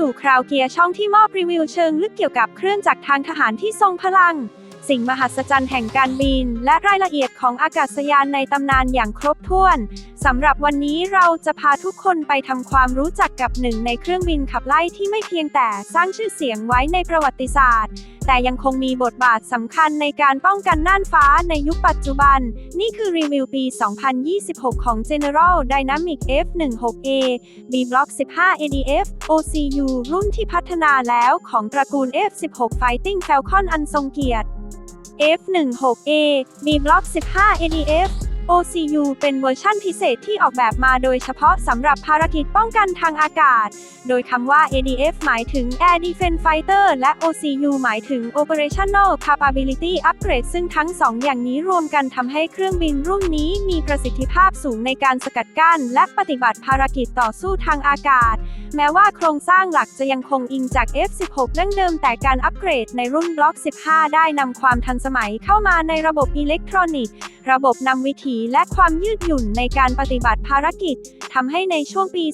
สู่คราวเกียร์ช่องที่มอบรีวิวเชิงลึกเกี่ยวกับเครื่องจักรทางทหารที่ทรงพลัง สิ่งมหัศจรรย์แห่งการบิน และรายละเอียดของอากาศยานในตำนานอย่างครบถ้วนสำหรับวันนี้เราจะพาทุกคนไปทำความรู้จักกับหนึ่งในเครื่องบินขับไล่ที่ไม่เพียงแต่สร้างชื่อเสียงไว้ในประวัติศาสตร์ แต่ยังคงมีบทบาทสำคัญในการป้องกันน่านฟ้าในยุคปัจจุบัน นี่คือรีวิวปี 2026 ของ General Dynamic F16A B Block 15 ADF OCU รุ่นที่พัฒนาแล้วของตระกูล F16 Fighting Falcon อันทรงเกียรติ F16A B Block 15 ADF OCU เป็นเวอร์ชั่นพิเศษที่ออกแบบมาโดยเฉพาะสำหรับภารกิจป้องกันทางอากาศ โดยคำว่า ADF หมายถึง Air Defense Fighter และ OCU หมายถึง Operational Capability Upgrade ซึ่งทั้งสองอย่างนี้รวมกันทำให้เครื่องบินรุ่นนี้มีประสิทธิภาพสูงในการสกัดกั้น และปฏิบัติภารกิจต่อสู้ทางอากาศ แม้ว่าโครงสร้างหลักจะยังคงอิงจาก F16 ดั้งเดิมแต่การอัปเกรดในรุ่นบล็อก15 ได้นำความทันสมัยเข้ามาในระบบอิเล็กทรอนิกส์ ระบบนำวิถีและความยืดหยุ่นในการปฏิบัติภารกิจทำให้ในช่วงปี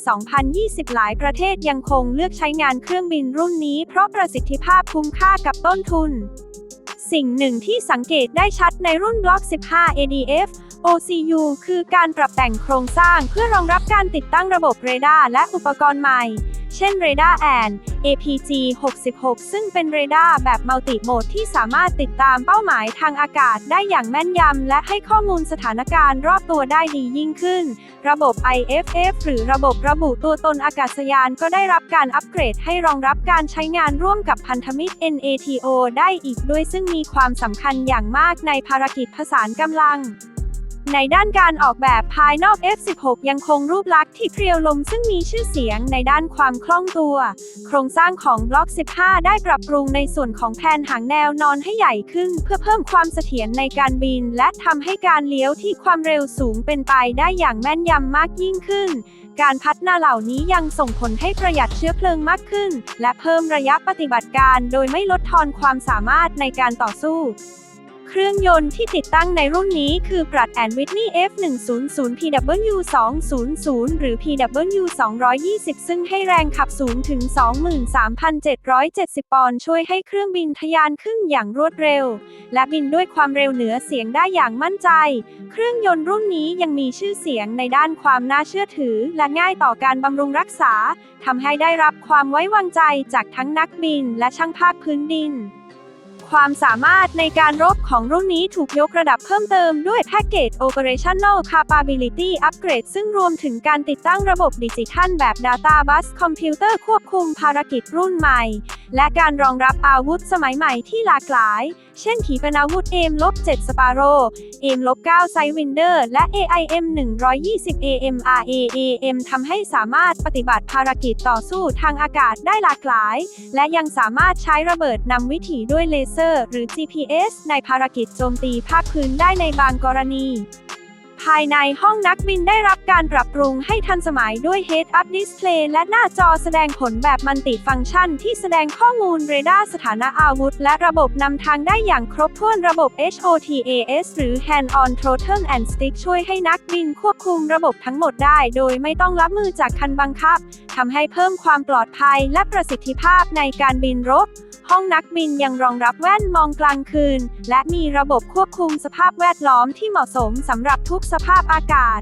2020 หลายประเทศยังคงเลือกใช้งานเครื่องบินรุ่นนี้เพราะประสิทธิภาพคุ้มค่ากับต้นทุน สิ่งหนึ่งที่สังเกตได้ชัดในรุ่นบล็อก15 ADF OCU คือการปรับแต่งโครงสร้างเพื่อรองรับการติดตั้งระบบเรดาร์และอุปกรณ์ใหม่ เช่นเรดาร์แอน APG 66 ซึ่งเป็นเรดาร์แบบมัลติโหมดที่สามารถติดตามเป้าหมายทางอากาศได้อย่างแม่นยำ และให้ข้อมูลสถานการณ์รอบตัวได้ดียิ่งขึ้น ระบบ IFF หรือระบบระบุตัวตนอากาศยานก็ได้รับการอัปเกรดให้รองรับการใช้งานร่วมกับพันธมิตร NATO ได้อีกด้วยซึ่งมีความสำคัญอย่างมากในภารกิจผสานกำลัง ในด้านการออกแบบภายนอก F16 ยังคงรูปลักษณ์ที่เพรียวลมซึ่งมีชื่อเสียงในด้านความคล่องตัว โครงสร้างของบล็อก 15 ได้ปรับปรุงในส่วนของแผ่นหางแนวนอนให้ใหญ่ขึ้น เพื่อเพิ่มความเสถียรในการบิน และทำให้การเลี้ยวที่ความเร็วสูงเป็นไปได้อย่างแม่นยำมากยิ่งขึ้น การพัฒนาเหล่านี้ยังส่งผลให้ประหยัดเชื้อเพลิงมากขึ้น และเพิ่มระยะปฏิบัติการ โดยไม่ลดทอนความสามารถในการต่อสู้ เครื่องยนต์ที่ติดตั้งในรุ่นนี้คือ Pratt Whitney F100 PW 200หรือ PW 220 ซึ่งให้แรงขับสูงถึง 23,770 ปอนด์ช่วยให้เครื่องบินทะยานขึ้นอย่างรวดเร็ว และบินด้วยความเร็วเหนือเสียงได้อย่างมั่นใจ เครื่องยนต์รุ่นนี้ยังมีชื่อเสียงในด้านความน่าเชื่อถือ และง่ายต่อการบำรุงรักษาทำให้ได้รับความไว้วางใจจากทั้งนักบินและช่างภาคพื้นดิน ความสามารถในการรบของรุ่นนี้ถูกยกระดับเพิ่มเติมด้วยแพ็กเกจ Operational Capability Upgrade ซึ่งรวมถึงการติดตั้งระบบดิจิทัลแบบ Data Bus Computer ควบคุมภารกิจรุ่นใหม่ และการรองรับอาวุธสมัยใหม่ที่หลากหลาย เช่นขีปนาวุธ AIM-7 Sparrow AIM-9 Sidewinder และ AIM 120 AMRAAM ทำให้สามารถปฏิบัติภารกิจต่อสู้ทางอากาศได้หลากหลาย และยังสามารถใช้ระเบิดนำวิถีด้วยเลเซอร์ หรือ GPS ในภารกิจโจมตีภาคพื้นได้ในบางกรณี ภายในห้องนักบินได้รับการปรับปรุงให้ทันสมัยด้วย Head-Up Display และหน้าจอแสดงผลแบบมัลติฟังก์ชัน ที่แสดงข้อมูลเรดาร์สถานะอาวุธ และระบบนำทางได้อย่างครบถ้วนระบบ HOTAS หรือ Hand on Throttle and Stick ช่วยให้นักบินควบคุมระบบทั้งหมดได้ โดยไม่ต้องรับมือจากคันบังคับทำให้เพิ่มความปลอดภัยและประสิทธิภาพในการบินรบ ห้องนักบินยังรองรับแว่นมองกลางคืน และมีระบบควบคุมสภาพแวดล้อมที่เหมาะสมสำหรับทุกสภาพอากาศ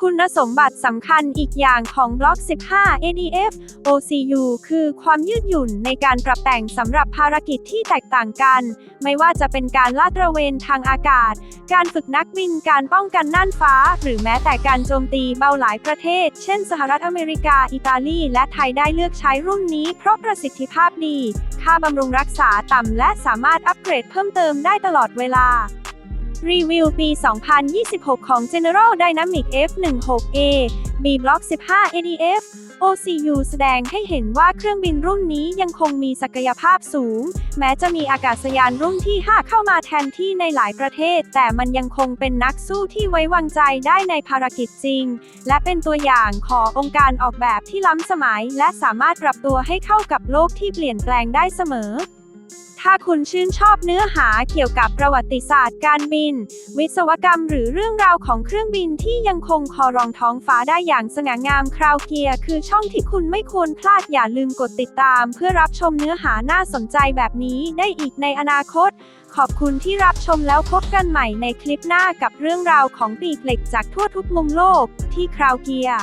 คุณสมบัติสำคัญอีกอย่างของบล็อก 15 ADF OCU คือความยืดหยุ่นในการปรับแต่งสำหรับภารกิจที่แตกต่างกัน ไม่ว่าจะเป็นการลาดตระเวนทางอากาศ การฝึกนักบินการป้องกันน่านฟ้า หรือแม้แต่การโจมตีเบาหลายประเทศ เช่น สหรัฐอเมริกา อิตาลี และไทยได้เลือกใช้รุ่นนี้เพราะประสิทธิภาพดี ค่าบำรุงรักษาต่ำและสามารถอัปเกรดเพิ่มเติมได้ตลอดเวลา รีวิวปี 2026 ของ General Dynamic F16A B Block 15 ADF OCU แสดงให้เห็นว่าเครื่องบินรุ่นนี้ยังคงมีศักยภาพสูง แม้จะมีอากาศยานรุ่นที่ 5 เข้ามาแทนที่ในหลายประเทศ แต่มันยังคงเป็นนักสู้ที่ไว้วางใจได้ในภารกิจจริง และเป็นตัวอย่างขององค์การออกแบบที่ล้ำสมัย และสามารถปรับตัวให้เข้ากับโลกที่เปลี่ยนแปลงได้เสมอ ถ้าคุณชื่นชอบเนื้อหาเกี่ยวกับประวัติศาสตร์การบิน วิศวกรรมหรือเรื่องราวของเครื่องบินที่ยังคงคอรองท้องฟ้าได้อย่างสง่างามคราวเกียร์คือช่องที่คุณไม่ควรพลาดอย่าลืมกดติดตาม เพื่อรับชมเนื้อหาน่าสนใจแบบนี้ได้อีกในอนาคต ขอบคุณที่รับชมแล้วพบกันใหม่ในคลิปหน้ากับเรื่องราวของปีกเหล็กจากทั่วทุกมุมโลกที่คราวเกียร์